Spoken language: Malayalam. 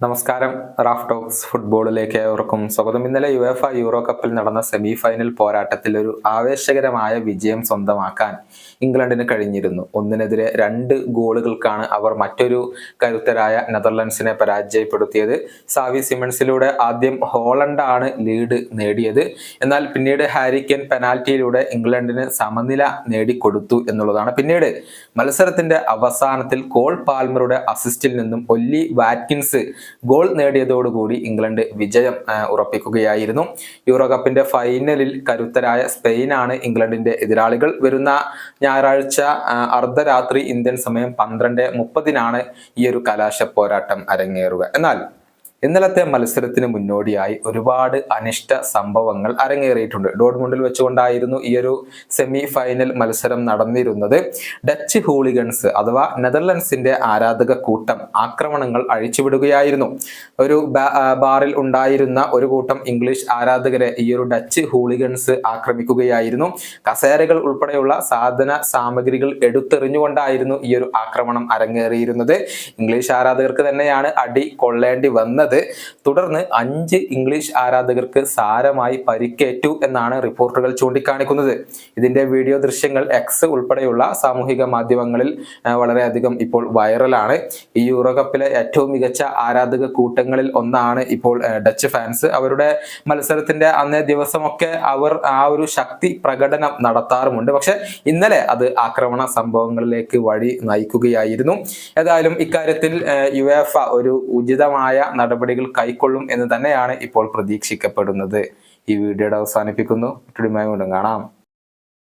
നമസ്കാരം റാഫ് ടോക്സ് ഫുട്ബോളിലേക്ക് ഏവർക്കും സ്വാഗതം. ഇന്നലെ യുഎഫ യൂറോ കപ്പിൽ നടന്ന സെമി ഫൈനൽ പോരാട്ടത്തിൽ ഒരു ആവേശകരമായ വിജയം സ്വന്തമാക്കാൻ ഇംഗ്ലണ്ടിന് കഴിഞ്ഞിരുന്നു. ഒന്നിനെതിരെ രണ്ട് ഗോളുകൾക്കാണ് അവർ മറ്റൊരു കരുത്തരായ നെതർലൻഡ്സിനെ പരാജയപ്പെടുത്തിയത്. സാവി സിമൻസിലൂടെ ആദ്യം ഹോളണ്ടാണ് ലീഡ് നേടിയത്. എന്നാൽ പിന്നീട് ഹാരിക്കൻ പെനാൽറ്റിയിലൂടെ ഇംഗ്ലണ്ടിന് സമനില നേടിക്കൊടുത്തു എന്നുള്ളതാണ്. പിന്നീട് മത്സരത്തിന്റെ അവസാനത്തിൽ കോൾ പാൽമറുടെ അസിസ്റ്റിൽ നിന്നും ഒല്ലി വാറ്റ്കിൻസ് ഗോൾ നേടിയതോടുകൂടി ഇംഗ്ലണ്ട് വിജയം ഉറപ്പിക്കുകയായിരുന്നു. യൂറോ കപ്പിന്റെ ഫൈനലിൽ കരുത്തരായ സ്പെയിനാണ് ഇംഗ്ലണ്ടിന്റെ എതിരാളികൾ. വരുന്ന ഞായറാഴ്ച അർദ്ധരാത്രി ഇന്ത്യൻ സമയം പന്ത്രണ്ട് മുപ്പതിനാണ് ഈ ഒരു കലാശ പോരാട്ടം അരങ്ങേറുക. എന്നാൽ ഇന്നലത്തെ മത്സരത്തിന് മുന്നോടിയായി ഒരുപാട് അനിഷ്ട സംഭവങ്ങൾ അരങ്ങേറിയിട്ടുണ്ട്. ഡോഡ്മുണ്ടിൽ വെച്ചുകൊണ്ടായിരുന്നു ഈ ഒരു സെമി ഫൈനൽ മത്സരം നടന്നിരുന്നത്. ഡച്ച് ഹൂളിഗൺസ് അഥവാ നെതർലൻഡ്സിന്റെ ആരാധക കൂട്ടം ആക്രമണങ്ങൾ അഴിച്ചുവിടുകയായിരുന്നു. ഒരു ബാറിൽ ഉണ്ടായിരുന്ന ഒരു കൂട്ടം ഇംഗ്ലീഷ് ആരാധകരെ ഈ ഒരു ഡച്ച് ഹൂളിഗൺസ് ആക്രമിക്കുകയായിരുന്നു. കസേരകൾ ഉൾപ്പെടെയുള്ള സാധന സാമഗ്രികൾ എടുത്തെറിഞ്ഞുകൊണ്ടായിരുന്നു ഈ ഒരു ആക്രമണം അരങ്ങേറിയിരുന്നത്. ഇംഗ്ലീഷ് ആരാധകർക്ക് തന്നെയാണ് അടി കൊള്ളേണ്ടി വന്നത്. തുടർന്ന് അഞ്ച് ഇംഗ്ലീഷ് ആരാധകർക്ക് സാരമായി പരിക്കേറ്റു എന്നാണ് റിപ്പോർട്ടുകൾ ചൂണ്ടിക്കാണിക്കുന്നത്. ഇതിന്റെ വീഡിയോ ദൃശ്യങ്ങൾ എക്സ് ഉൾപ്പെടെയുള്ള സാമൂഹിക മാധ്യമങ്ങളിൽ വളരെയധികം ഇപ്പോൾ വൈറലാണ്. ഈ യൂറോ കപ്പിലെ ഏറ്റവും മികച്ച ആരാധക കൂട്ടങ്ങളിൽ ഒന്നാണ് ഇപ്പോൾ ഡച്ച് ഫാൻസ്. അവരുടെ മത്സരത്തിന്റെ അന്നേ ദിവസമൊക്കെ അവർ ആ ഒരു ശക്തി പ്രകടനം നടത്താറുമുണ്ട്. പക്ഷെ ഇന്നലെ അത് ആക്രമണ സംഭവങ്ങളിലേക്ക് വഴി നയിക്കുകയായിരുന്നു. ഏതായാലും ഇക്കാര്യത്തിൽ യുഎഫ ഒരു ഉചിതമായ നടപടികൾ കൈക്കൊള്ളും എന്ന് തന്നെയാണ് ഇപ്പോൾ പ്രതീക്ഷിക്കപ്പെടുന്നത്. ഈ വീഡിയോയുടെ അവസാനിപ്പിക്കുന്നു. വീണ്ടും കാണാം.